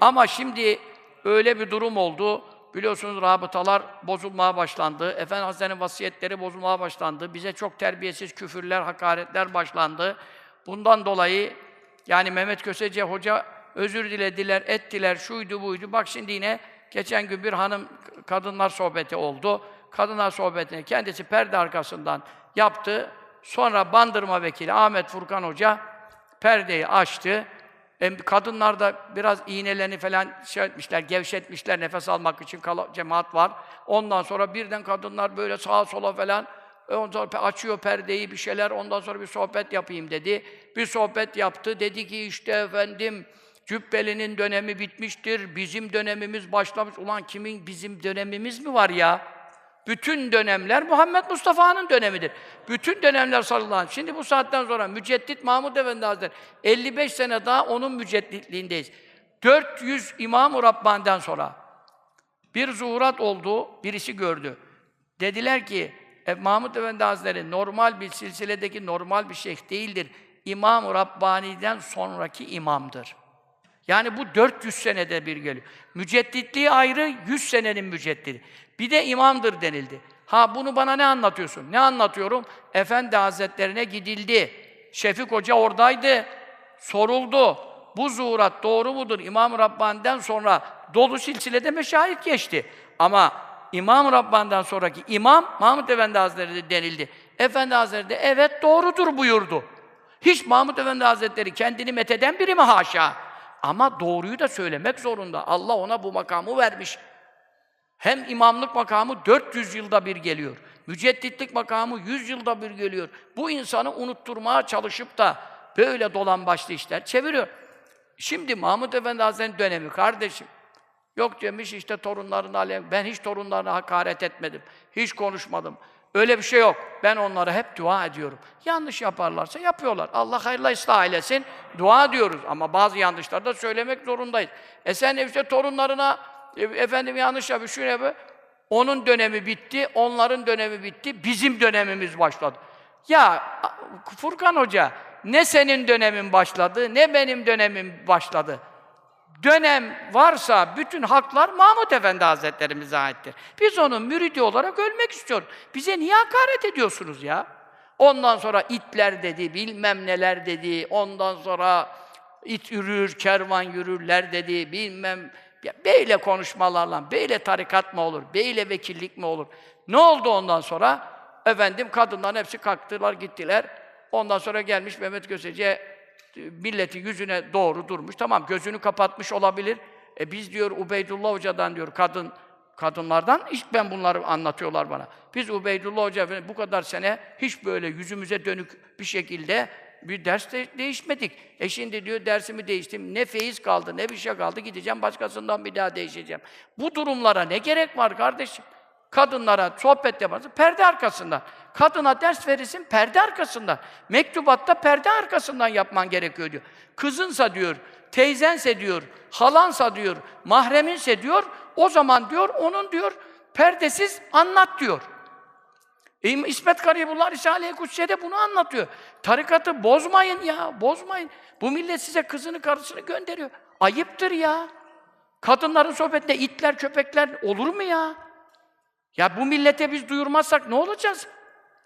Ama şimdi öyle bir durum oldu. Biliyorsunuz rabıtalar bozulmaya başlandı. Efendi Hazretleri'nin vasiyetleri bozulmaya başlandı. Bize çok terbiyesiz küfürler, hakaretler başlandı. Bundan dolayı yani Mehmet Kösece Hoca özür dilediler, ettiler, şuydu buydu. Bak şimdi yine geçen gün bir hanım kadınlar sohbeti oldu. Kadınlar sohbetini kendisi perde arkasından yaptı. Sonra bandırma vekili Ahmet Furkan Hoca perdeyi açtı. Kadınlar da biraz iğnelerini falan şey etmişler, gevşetmişler nefes almak için kala- cemaat var. Ondan sonra birden kadınlar böyle sağa sola falan ondan sonra açıyor perdeyi bir şeyler ondan sonra bir sohbet yapayım dedi. Bir sohbet yaptı. Dedi ki işte efendim Cübbeli'nin dönemi bitmiştir. Bizim dönemimiz başlamış. Ulan kimin bizim dönemimiz mi var ya? Bütün dönemler Muhammed Mustafa'nın dönemidir. Bütün dönemler sallallahu aleyhi. Şimdi bu saatten sonra Müceddit Mahmud Efendi Hazretleri 55 sene daha onun mücedditliğindeyiz. 400 İmam-ı Rabbani'den sonra bir zuhurat oldu, birisi gördü. Dediler ki, e, Mahmud Efendi Hazretleri normal bir silsiledeki normal bir şeyh değildir. İmam-ı Rabbani'den sonraki imamdır. Yani bu 400 senede bir geliyor. Mücedditliği ayrı, 100 senenin müceddidi. Bir de imamdır denildi. Ha bunu bana ne anlatıyorsun? Ne anlatıyorum? Efendi Hazretlerine gidildi. Şefik Hoca oradaydı. Soruldu. Bu zuhurat doğru mudur? İmam-ı Rabbani'den sonra dolu silsilede meşayih geçti. Ama İmam-ı Rabbani'den sonraki imam Mahmud Efendi Hazretleri denildi. Efendi Hazretleri de evet doğrudur buyurdu. Hiç Mahmud Efendi Hazretleri kendini metheden biri mi haşa? Ama doğruyu da söylemek zorunda. Allah ona bu makamı vermiş. Hem imamlık makamı 400 yılda bir geliyor. Mücedditlik makamı 100 yılda bir geliyor. Bu insanı unutturmaya çalışıp da böyle dolan başlı işler çeviriyor. Şimdi Mahmud Efendi Hazretleri'nin dönemi kardeşim. Yok demiş işte torunlarına alem. Ben hiç torunlarına hakaret etmedim. Hiç konuşmadım. Öyle bir şey yok. Ben onlara hep dua ediyorum. Yanlış yaparlarsa yapıyorlar. Allah hayırla ıslah eylesin. Dua ediyoruz. Ama bazı yanlışları da söylemek zorundayız. E sen işte torunlarına e, efendim yanlış yapıyor, şunu yapıyor. Onun dönemi bitti, onların dönemi bitti, bizim dönemimiz başladı. Ya Furkan Hoca, ne senin dönemin başladı, ne benim dönemim başladı. Dönem varsa bütün haklar Mahmud Efendi Hazretlerimize aittir. Biz onun müridi olarak ölmek istiyoruz. Bize niye hakaret ediyorsunuz ya? Ondan sonra itler dedi, bilmem neler dedi. Ondan sonra it yürür, kervan yürürler dedi, bilmem... Ya böyle konuşmalarla, böyle tarikat mı olur, böyle vekillik mi olur? Ne oldu ondan sonra? Efendim kadınların hepsi kalktılar, gittiler. Ondan sonra gelmiş Mehmet Gösece milletin yüzüne doğru durmuş. Tamam gözünü kapatmış olabilir. E biz diyor Ubeydullah Hoca'dan diyor kadın kadınlardan ilk ben bunları anlatıyorlar bana. Biz Ubeydullah Hoca bu kadar sene hiç böyle yüzümüze dönük bir şekilde bir ders de değişmedik. E şimdi diyor dersimi değiştim. Ne feyiz kaldı, ne bir şey kaldı. Gideceğim başkasından bir daha değişeceğim. Bu durumlara ne gerek var kardeşim? Kadınlara sohbet yaparsın, perde arkasından. Kadına ders verirsin, perde arkasından. Mektubatta perde arkasından yapman gerekiyor diyor. Kızınsa diyor, teyzense diyor, halansa diyor, mahreminse diyor, o zaman diyor, onun diyor, perdesiz anlat diyor. İsmet Karibullah Risale-i Kutsiye'de bunu anlatıyor. Tarikatı bozmayın ya, bozmayın. Bu millet size kızını, karısını gönderiyor. Ayıptır ya. Kadınların sohbetinde itler, köpekler olur mu ya? Ya bu millete biz duyurmazsak ne olacağız?